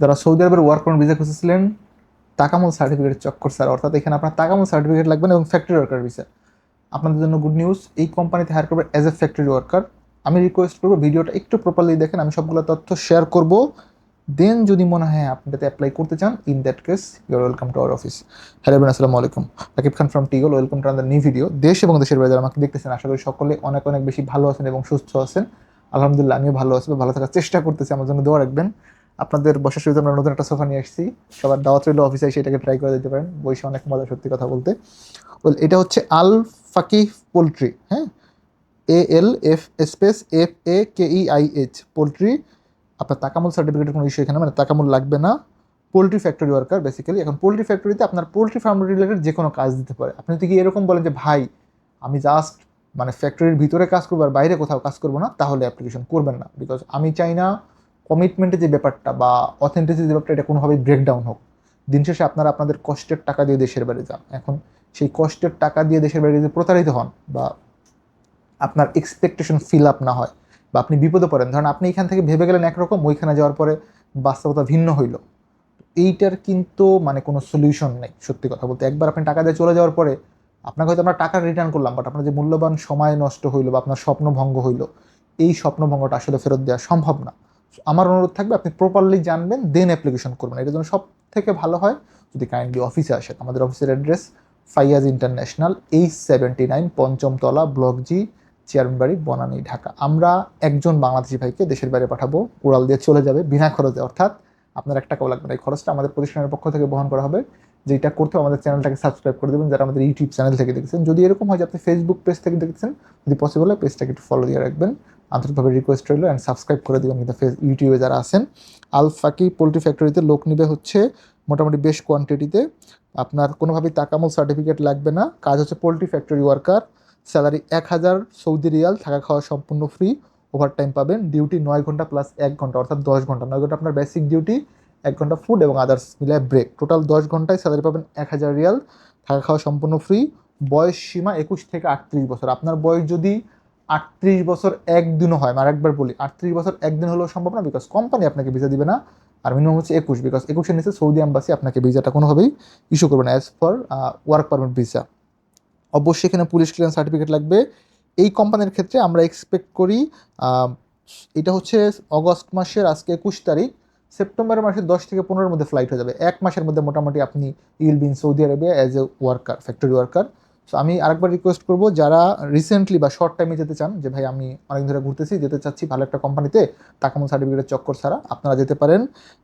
যারা সৌদি আরবের work permit visa খুঁজেছিলেন তাকামল সার্টিফিকেট চক্কর স্যার অর্থাৎ এখানে আপনার তাকামল সার্টিফিকেট লাগবে না এবং ফ্যাক্টরি ওয়ার্কার ভিসা আপনাদের জন্য গুড নিউজ এই কোম্পানিতে হায়ার করবে অ্যাজ এ ফ্যাক্টরি ওয়ার্কার আমি রিকোয়েস্ট করব ভিডিওটা একটু প্রপারলি দেখেন, আমি সবগুলো তথ্য শেয়ার করব। দেন যদি মনে হয় আপনি এটাতে অ্যাপ্লাই করতে চান in that case your welcome to our office hello বোন আসসালামু আলাইকুম। রাকিব খান ফ্রম টিগল ওয়েলকাম টু আন্দার নিউ ভিডিও দেশ এবং দেশের বাইরে আমাকে দেখতেছেন, আশা করি সকলে অনেক অনেক বেশি ভালো আছেন এবং সুস্থ আছেন। আলহামদুলিল্লাহ, আমিও ভালো আছি, ভালো থাকার চেষ্টা করতেছি, আমার জন্য দোয়া রাখবেন। আপনাদের বসার সুবিধা, আমরা নতুন একটা সোফা নিয়ে আসছি। সবার দাওয়াত রইল অফিসে সেটাকে ট্রাই করে দিতে পারেন। বইসে অনেক মজা সত্যি কথা বলতে। ওয়েল এটা হচ্ছে আল ফাকি পোলট্রি হ্যাঁ? A L F space F A K E I H, poultry. আপনার তাকামুল সার্টিফিকেটের কোনো ইস্যু এখানে মানে তাকামুল লাগবে না। পোলট্রি ফ্যাক্টরি ওয়ার্কার বেসিক্যালি এখন পোলট্রি ফ্যাক্টরিতে আপনার পোলট্রি ফার্ম রিলেটেড যে কোনো কাজ দিতে পারে। আপনি যদি এরকম বলেন যে, ভাই, আমি জাস্ট মানে ফ্যাক্টরির ভিতরে কাজ করব আর বাইরে কোথাও কাজ করব না, তাহলে অ্যাপ্লিকেশন করবেন না। বিকজ আমি চাই না কমিটমেন্টের যে ব্যাপারটা বা অথেন্টিসিটি যে ব্যাপারটা, এটা কোনোভাবেই ব্রেকডাউন হোক। দিন শেষে আপনারা আপনাদের কষ্টের টাকা দিয়ে দেশের বাইরে যান। এখন সেই কষ্টের টাকা দিয়ে দেশের বাইরে যদি প্রতারিত হন বা আপনার এক্সপেকটেশন ফিল আপ না হয় বা আপনি বিপদে পড়েন, ধরেন আপনি এখান থেকে ভেবে গেলেন একরকম, ওইখানে যাওয়ার পরে বাস্তবতা ভিন্ন হইল। এইটার কিন্তু মানে কোনো সলিউশন নেই, সত্যি কথা বলতে। একবার আপনি টাকা দিয়ে চলে যাওয়ার পরে আপনাকে হয়তো আমরা টাকা রিটার্ন করলাম বাট আপনার যে মূল্যবান সময় নষ্ট হইল বা আপনার স্বপ্ন ভঙ্গ হইল, এই স্বপ্নভঙ্গটা আসলে ফেরত দেওয়া সম্ভব না। আমার অনুরোধ থাকবে, আপনি প্রপারলি জানবেন দেন অ্যাপ্লিকেশন করবেন। এটার জন্য সব থেকে ভালো হয়, যদি কাইন্ডলি অফিসে আসেন। আমাদের অফিসের address Faiyaz international H seventy nine পঞ্চমতলা block G chairman বাড়ি, বনানী, ঢাকা। আমরা একজন বাংলাদেশি ভাইকে দেশের বাইরে পাঠাবো, উড়াল দিয়ে চলে যাবে, বিনা খরচে। অর্থাৎ আপনার এক টাকাও লাগবে না। এই খরচটা আমাদের প্রতিষ্ঠানের পক্ষ থেকে বহন করা হবে। যেটা করতে আমাদের চ্যানেলটাকে সাবস্ক্রাইব করে দেবেন। যারা আমাদের ইউটিউব চ্যানেল থেকে দেখছেন, যদি এরকম হয় যে আপনি ফেসবুক পেজ থেকে দেখছেন, যদি পসিবল হয় পেজটাকে একটু ফলো দিয়ে রাখবেন। আন্তরিকভাবে রিকোয়েস্ট রইল অ্যান্ড সাবস্ক্রাইব করে দেবেন কিন্তু ফেস ইউটিউবে যারা আছেন। আলফাকি পোলট্রি ফ্যাক্টরিতে লোক নিবে হচ্ছে মোটামুটি বেশ কোয়ান্টিটিতে আপনার কোনোভাবেই তাকামল সার্টিফিকেট লাগবে না। কাজ হচ্ছে পোলট্রি ফ্যাক্টরি ওয়ার্কার স্যালারি এক হাজার, সৌদি রিয়াল, থাকা খাওয়া সম্পূর্ণ ফ্রি ওভার টাইম পাবেন। ডিউটি নয় ঘণ্টা প্লাস এক ঘণ্টা, অর্থাৎ দশ ঘণ্টা। নয় ঘণ্টা আপনার বেসিক ডিউটি এক ঘণ্টা ফুড এবং আদার্স মিলে ব্রেক টোটাল দশ ঘন্টায় স্যালারি পাবেন এক হাজার রিয়াল। থাকা খাওয়া সম্পূর্ণ ফ্রি বয়স সীমা একুশ থেকে আটত্রিশ বছর। আপনার বয়স যদি আটত্রিশ বছর একদিনও হয়, আমি আরেকবার বলি, আটত্রিশ বছর একদিন হলেও সম্ভব না বিকজ কোম্পানি আপনাকে ভিসা দিবে না, আর মিনিমাম হচ্ছে একুশ বিকজ একুশের নিচে সৌদি আম্বাসি আপনাকে ভিসাটা কোনোভাবেই ইস্যু করবে না as for work permit visa অবশ্যই এখানে পুলিশ ক্লিয়ারেন্স সার্টিফিকেট লাগবে। এই কোম্পানির ক্ষেত্রে আমরা এক্সপেক্ট করি এটা হচ্ছে অগস্ট মাসের আজকে একুশ তারিখ, সেপ্টেম্বর মাসের দশ থেকে পনেরোর মধ্যে ফ্লাইট হয়ে যাবে। এক মাসের মধ্যে মোটামুটি আপনি you'll be in Saudi Arabia as a worker factory worker so আমি আরেকবার রিকোয়েস্ট করব, যারা রিসেন্টলি বা শর্ট টাইমে যেতে চান, যে ভাই আমি অনেক ধরে ঘুরতেছি, যেতে চাচ্ছি ভালো একটা কোম্পানিতে তাকামো সার্টিফিকেটের চক্কর ছাড়া আপনারা যেতে পারেন।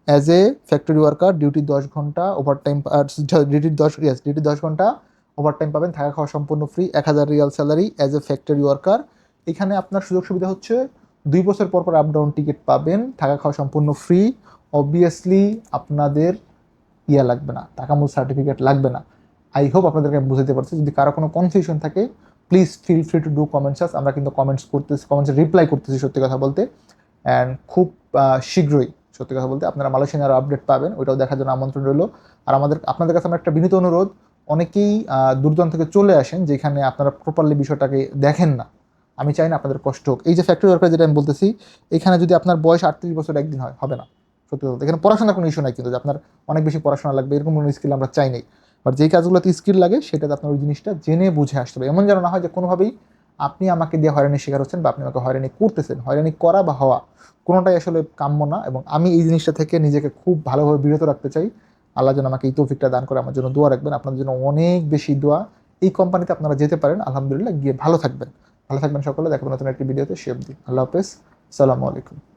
As a factory worker duty দশ ঘণ্টা ওভার টাইম ডিউটি দশ ইয়াস ডিউটি দশ ঘণ্টা ওভার টাইম পাবেন, থাকা খাওয়া সম্পূর্ণ ফ্রি এক হাজার riyal salary as a factory worker এখানে আপনার সুযোগ সুবিধা হচ্ছে, দুই বছর পর পর আপ ডাউন টিকিট পাবেন, থাকা খাওয়া সম্পূর্ণ ফ্রি অবভিয়াসলি আপনাদের ইয়া লাগবে না টাকামূল সার্টিফিকেট লাগবে না। আই হোপ আপনাদেরকে আমি বুঝাতে পারছি। যদি কারও কোনো কনফিউশন থাকে please feel free to do comments us আমরা কিন্তু কমেন্টস করতেছি কমেন্টসে রিপ্লাই করতেছি সত্যি কথা বলতে। অ্যান্ড খুব শীঘ্রই সত্যি কথা বলতে আপনারা মালয়েশিয়ান আরও আপডেট পাবেন। ওইটাও দেখার জন্য আমন্ত্রণ রইল। আর আমাদের, আপনাদের কাছে আমার একটা বিনীত অনুরোধ, অনেকেই দূরদূরান্ত থেকে চলে আসেন যেখানে আপনারা প্রপারলি বিষয়টাকে দেখেন না। আমি চাই না আপনাদের কষ্ট হোক। এই যে ফ্যাক্টরি ওয়ার্কার যেটা আমি বলতেছি, এখানে যদি আপনার বয়স আটত্রিশ বছর একদিন হয়, হবে না। সত্যি কথা। এখানে পড়াশোনার কোনো ইস্যু নাই কিন্তু, যে আপনার অনেক বেশি পড়াশোনা লাগবে, এরকম কোনো স্কিল আমরা চাই নাই। বাট যেই কাজগুলোতে স্কিল লাগে, সেটাতে আপনার ওই জিনিসটা জেনে বুঝে আসতে হবে। এমন যেন না হয় যে কোনোভাবেই আপনি আমাকে দিয়ে হয়রানি শিকার হচ্ছেন বা আপনি আমাকে হয়রানি করতেছেন। হয়রানি করা বা হওয়া কোনোটাই আসলে কাম্য না এবং আমি এই জিনিসটা থেকে নিজেকে খুব ভালোভাবে বিরত রাখতে চাই। আল্লাহ যেন আমাকে এই তৌফিকটা দান করে, আমার জন্য দোয়া রাখবেন। আপনাদের জন্য অনেক বেশি দোয়া এই কোম্পানিতে আপনারা যেতে পারেন। আলহামদুলিল্লাহ, গিয়ে ভালো থাকবেন। ভালো থাকবেন সকলে। দেখাবেন নতুন একটি ভিডিওতে। সে অবধি আল্লাহ হাফেজ। সালামু আলাইকুম।